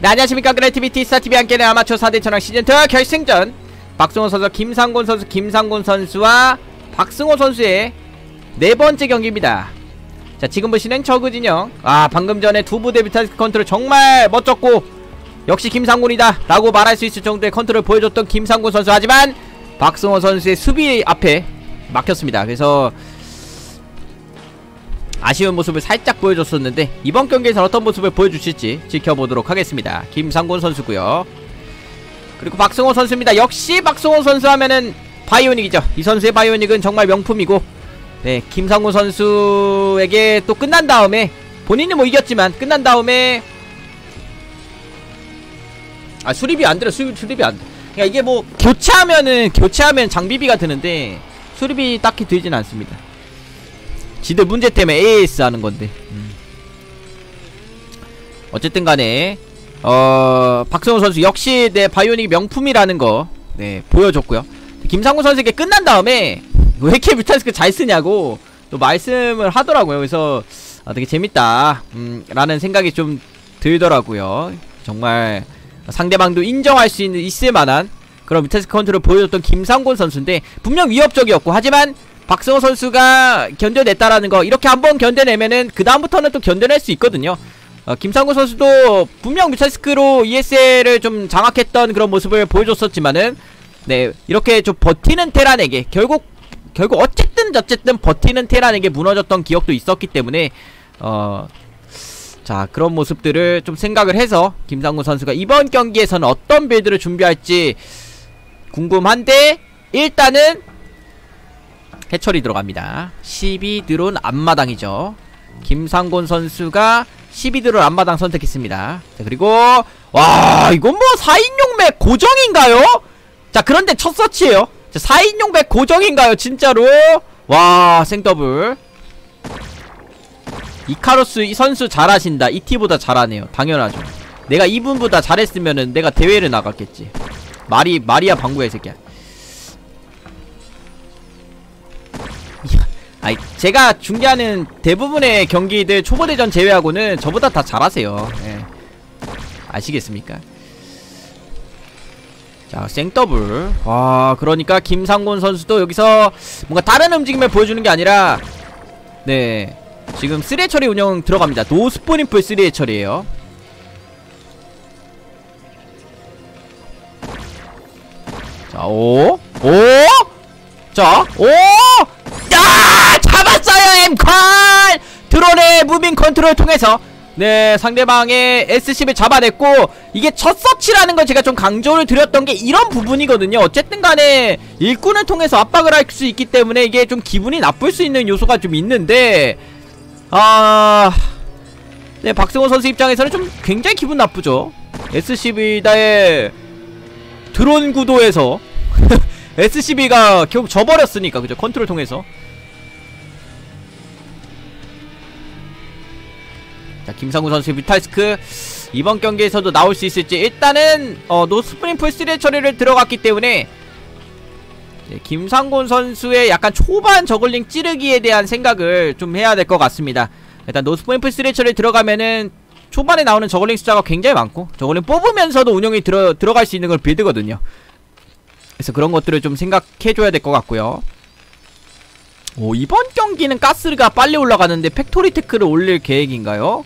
네, 안녕하십니까 그래티비 티 스타TV 함께는 아마추어 4대 천왕 시즌2 결승전. 박승호 선수, 김상곤 선수, 김상곤 선수와 박승호 선수의 네 번째 경기입니다. 자 지금 보시는 저그 진영. 아 방금 전에 두 부대 비타스 컨트롤 정말 멋졌고 역시 김상곤이다 라고 말할 수 있을 정도의 컨트롤 보여줬던 김상곤 선수. 하지만 박승호 선수의 수비 앞에 막혔습니다. 그래서 아쉬운 모습을 살짝 보여줬었는데 이번 경기에서 어떤 모습을 보여주실지 지켜보도록 하겠습니다. 김상곤 선수고요. 그리고 박승호 선수입니다. 역시 박승호 선수 하면은 바이오닉이죠. 이 선수의 바이오닉은 정말 명품이고 네 김상곤 선수에게 또 끝난 다음에 본인이 뭐 이겼지만 끝난 다음에 아 수리비 안 들어 수, 수리비 안 그러니까 이게 뭐 교체하면은 교체하면 장비비가 드는데 수리비 딱히 들진 않습니다 지들 문제 때문에 AS 하는 건데. 음. 어쨌든 간에 어 박성호 선수 역시 내 바이오닉 명품이라는 거 네 보여줬고요. 김상훈 선수에게 끝난 다음에 왜 이렇게 뮤탈스크 잘 쓰냐고 또 말씀을 하더라고요. 그래서 아, 되게 재밌다. 음, 라는 생각이 좀 들더라고요. 정말 상대방도 인정할 수 있는 있을 만한 그런 뮤탈스크 컨트롤을 보여줬던 김상곤 선수인데 분명 위협적이었고 하지만 박승호 선수가 견뎌냈다라는 거 이렇게 한번 견뎌내면은 그 다음부터는 또 견뎌낼 수 있거든요. 어, 김상구 선수도 분명 뮤탈스크로 ESL을 좀 장악했던 그런 모습을 보여줬었지만은 네 이렇게 좀 버티는 테란에게 결국 결국 어쨌든 어쨌든 버티는 테란에게 무너졌던 기억도 있었기 때문에 어 자 그런 모습들을 좀 생각을 해서 김상구 선수가 이번 경기에서는 어떤 빌드를 준비할지 궁금한데 일단은 해철이 들어갑니다. 12드론 앞마당이죠. 김상곤 선수가 12드론 앞마당 선택했습니다. 자 그리고 와 이건 뭐 4인용맥 고정인가요? 자 그런데 첫 서치에요. 자 4인용맥 고정인가요 진짜로? 와 생더블. 이카로스 이 선수 잘하신다. 이티보다 잘하네요. 당연하죠. 내가 이분보다 잘했으면은 내가 대회를 나갔겠지. 마리 마리아 방구야 새끼야 아이 제가 중계하는 대부분의 경기들 초보대전 제외하고는 저보다 다 잘하세요 예. 아시겠습니까 자 생더블 와 그러니까 김상곤 선수도 여기서 뭔가 다른 움직임을 보여주는 게 아니라 네 지금 3의 처리 운영 들어갑니다 노스포닝풀 3의 처리에요 자 오? 오? 자 오? 야! 잡았어요 엠컬! 드론의 무빙 컨트롤 통해서 네 상대방의 S10을 잡아냈고 이게 첫 서치라는 걸 제가 좀 강조를 드렸던 게 이런 부분이거든요. 어쨌든 간에 일꾼을 통해서 압박을 할 수 있기 때문에 이게 좀 기분이 나쁠 수 있는 요소가 좀 있는데 아... 네 박승호 선수 입장에서는 좀 굉장히 기분 나쁘죠. S12다의 드론 구도에서 SCB가 결국 져버렸으니까 그죠? 컨트롤 통해서 자 김상구 선수의 뮤탈스크. 이번 경기에서도 나올 수 있을지. 일단은 어, 노스프링풀 3의 처리를 들어갔기 때문에 네, 김상곤 선수의 약간 초반 저글링 찌르기에 대한 생각을 좀 해야 될 것 같습니다. 일단 3의 처리 들어가면은 초반에 나오는 저글링 숫자가 굉장히 많고 저글링 뽑으면서도 운영이 들어, 들어갈 수 있는 걸 빌드거든요. 그래서 그런 것들을 좀 생각해줘야 될 것 같고요. 오 이번 경기는 가스가 빨리 올라가는데 팩토리 테크를 올릴 계획인가요?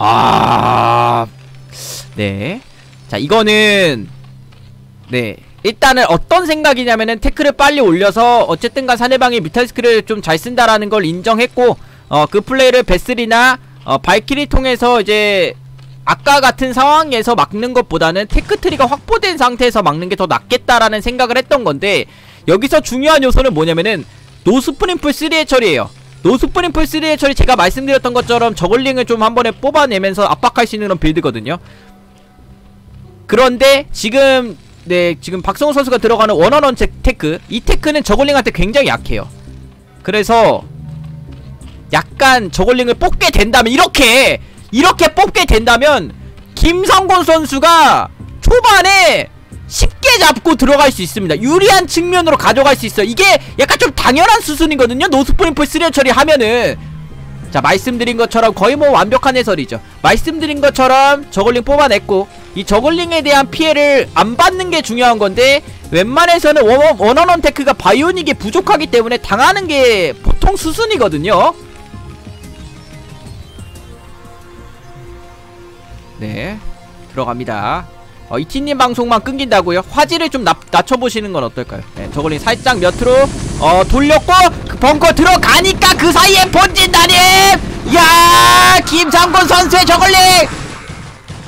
아... 네. 자, 이거는 네. 일단은 어떤 생각이냐면은 테크를 빨리 올려서 어쨌든간 상대방이 미탈스크를 좀 잘 쓴다라는 걸 인정했고 어, 그 플레이를 베슬이나 어, 발키리 통해서 이제 아까 같은 상황에서 막는 것보다는 테크트리가 확보된 상태에서 막는 게 더 낫겠다라는 생각을 했던 건데 여기서 중요한 요소는 뭐냐면은 노스프림풀 3의 처리예요 노스프림풀 3의 처리 제가 말씀드렸던 것처럼 저글링을 좀 한 번에 뽑아내면서 압박할 수 있는 그런 빌드거든요. 그런데 지금 네 지금 박성호 선수가 들어가는 원원원 테크 이 테크는 저글링한테 굉장히 약해요. 그래서 약간 저글링을 뽑게 된다면 이렇게 이렇게 뽑게 된다면 김성곤 선수가 초반에 쉽게 잡고 들어갈 수 있습니다. 유리한 측면으로 가져갈 수 있어요. 이게 약간 좀 당연한 수순이거든요. 노스프링풀 3를 처리하면은. 자 말씀드린 것처럼 거의 뭐 완벽한 해설이죠. 말씀드린 것처럼 저글링 뽑아냈고 이 저글링에 대한 피해를 안 받는 게 중요한 건데 웬만해서는 원, 원원원 테크가 바이오닉이 부족하기 때문에 당하는 게 보통 수순이거든요. 네. 들어갑니다 어, 이티님 방송만 끊긴다고요? 화질을 좀 낮, 낮춰보시는 건 어떨까요? 네, 저걸링 살짝 몇으로 어 돌렸고 그 벙커 들어가니까 그 사이에 본진 단임! 야 김상곤 선수의 저걸링!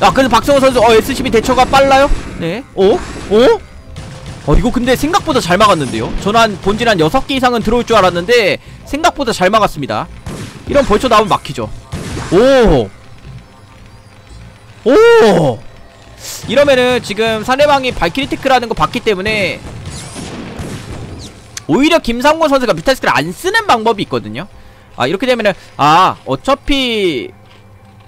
아 근데 박성호 선수 어 SCB 대처가 빨라요? 네 어? 어? 어 이거 근데 생각보다 잘 막았는데요? 전한 본진 한 6개 이상은 들어올 줄 알았는데 생각보다 잘 막았습니다 이런 벌쳐 나오면 막히죠 오! 오! 이러면은 지금 상대방이 발키리 테크라는 거 봤기 때문에 오히려 김상곤 선수가 뮤탈스크를 안 쓰는 방법이 있거든요. 아 이렇게 되면은 아 어차피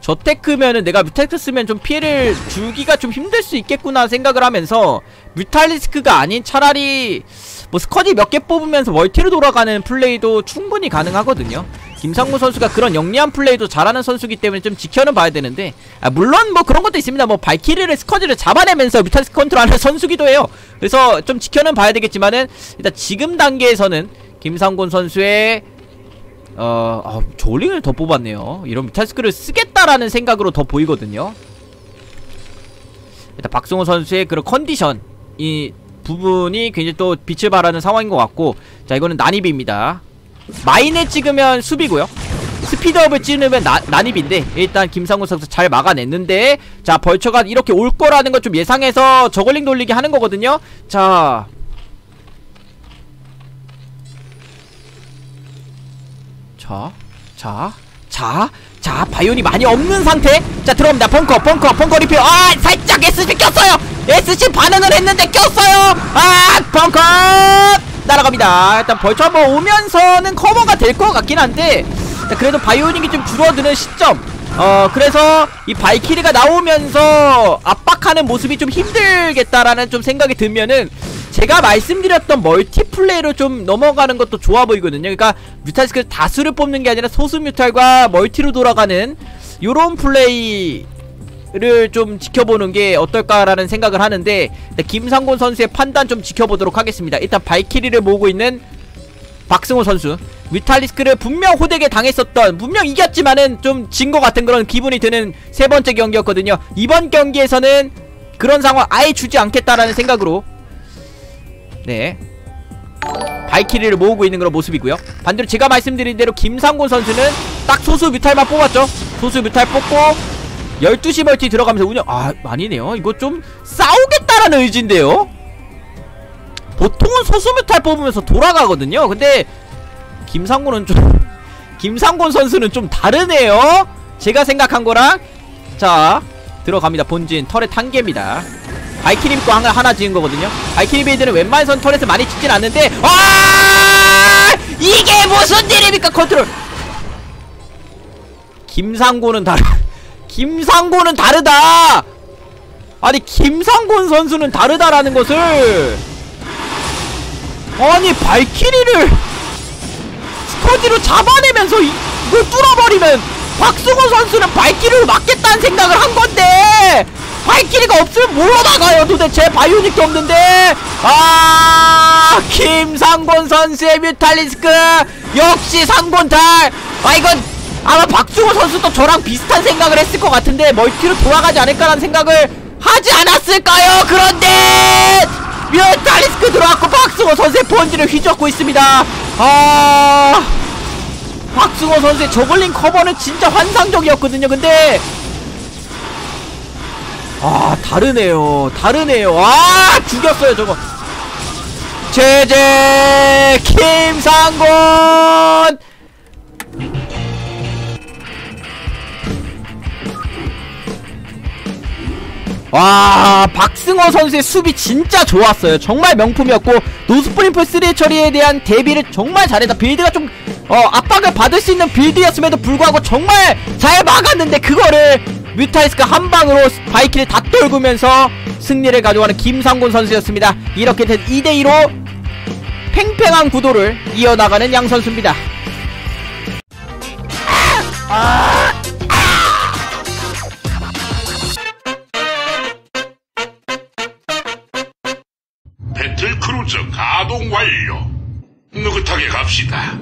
저 테크면은 내가 뮤탈리스크 쓰면 좀 피해를 주기가 좀 힘들 수 있겠구나 생각을 하면서 뮤탈리스크가 아닌 차라리 뭐 스쿼디 몇 개 뽑으면서 멀티로 돌아가는 플레이도 충분히 가능하거든요 김상무 선수가 그런 영리한 플레이도 잘하는 선수기 때문에 좀 지켜는 봐야 되는데 아 물론 뭐 그런 것도 있습니다. 뭐 발키리를 스쿼드를 잡아내면서 뮤탈리스크 컨트롤하는 선수기도 해요. 그래서 좀 지켜는 봐야 되겠지만은 일단 지금 단계에서는 김상곤 선수의 어, 어 조링을 더 뽑았네요. 이런 뮤탈스크를 쓰겠다라는 생각으로 더 보이거든요. 일단 박승호 선수의 그런 컨디션 이 부분이 굉장히 또 빛을 발하는 상황인 것 같고 자 이거는 난입입니다 마인에 찍으면 수비고요 스피드업을 찍으면 나, 난입인데 일단 김상훈 선수 잘 막아냈는데 자 벌처가 이렇게 올 거라는 걸 좀 예상해서 저글링 돌리기 하는 거거든요 자 자, 자, 자, 자, 바이온이 많이 없는 상태. 자, 들어옵니다. 벙커, 벙커, 벙커 리필. 아, 살짝 SC 꼈어요. SC 반응을 했는데 꼈어요. 아, 벙커 날아갑니다. 일단 벌처 한번 오면서는 커버가 될 것 같긴 한데, 자, 그래도 바이오닉이 좀 줄어드는 시점. 어, 그래서 이 발키리가 나오면서 압박하는 모습이 좀 힘들겠다라는 좀 생각이 들면은 제가 말씀드렸던 멀티플레이로 좀 넘어가는 것도 좋아 보이거든요 그러니까 뮤탈스크 다수를 뽑는 게 아니라 소수 뮤탈과 멀티로 돌아가는 요런 플레이 를좀 지켜보는 게 어떨까라는 생각을 하는데 김상곤 선수의 판단 좀 지켜보도록 하겠습니다. 일단 발키리를 모으고 있는 박승호 선수. 뮤탈리스크를 분명 호되게 당했었던 분명 이겼지만은 좀 진 것 같은 그런 기분이 드는 세 번째 경기였거든요. 이번 경기에서는 그런 상황 아예 주지 않겠다라는 생각으로 네 발키리를 모으고 있는 그런 모습이고요. 반대로 제가 말씀드린 대로 김상곤 선수는 딱 소수 뮤탈만 뽑았죠. 소수 뮤탈 뽑고 12시 멀티 들어가면서 운영. 아 아니네요. 이거 좀 싸우겠다라는 의지인데요. 보통은 소수 뮤탈 뽑으면서 돌아가거든요. 근데 김상곤은 좀 김상곤 선수는 좀 다르네요. 제가 생각한 거랑. 자 들어갑니다. 본진 털의 탄개입니다. 바이키리 믿고 하나, 지은 거거든요. 바이키리 베이드는 웬만해선 털에서 많이 찍진 않는데. 아 이게 무슨 일입니까? 컨트롤. 김상곤은 다르 김상곤은 다르다. 아니 김상곤 선수는 다르다라는 것을. 아니 발키리를 스쿼지로 잡아내면서 이걸 뚫어버리면 박승호 선수는 발키리를 막겠다는 생각을 한 건데 발키리가 없으면 뭘로 나가요 도대체? 바이오닉도 없는데. 아 김상곤 선수의 뮤탈리스크. 역시 상곤탈. 아 이건 아마 박승호 선수도 저랑 비슷한 생각을 했을 것 같은데 멀티로 돌아가지 않을까라는 생각을 하지 않았을까요? 그런데 뮤탈리스크 들어왔고 박승호 선수의 펀지를 휘젓고 있습니다. 아 박승호 선수의 저글링 커버는 진짜 환상적이었거든요. 근데 아 다르네요. 다르네요. 아 죽였어요 저거. 제제 김상곤 와 박승호 선수의 수비 진짜 좋았어요. 정말 명품이었고 노스프림프 3의 처리에 대한 대비를 정말 잘했다. 빌드가 좀 어, 압박을 받을 수 있는 빌드였음에도 불구하고 정말 잘 막았는데 그거를 뮤타이스크 한방으로 바이키를 다 떨구면서 승리를 가져가는 김상곤 선수였습니다. 이렇게 된 2대2로 팽팽한 구도를 이어나가는 양 선수입니다. 배 느긋하게 갑시다.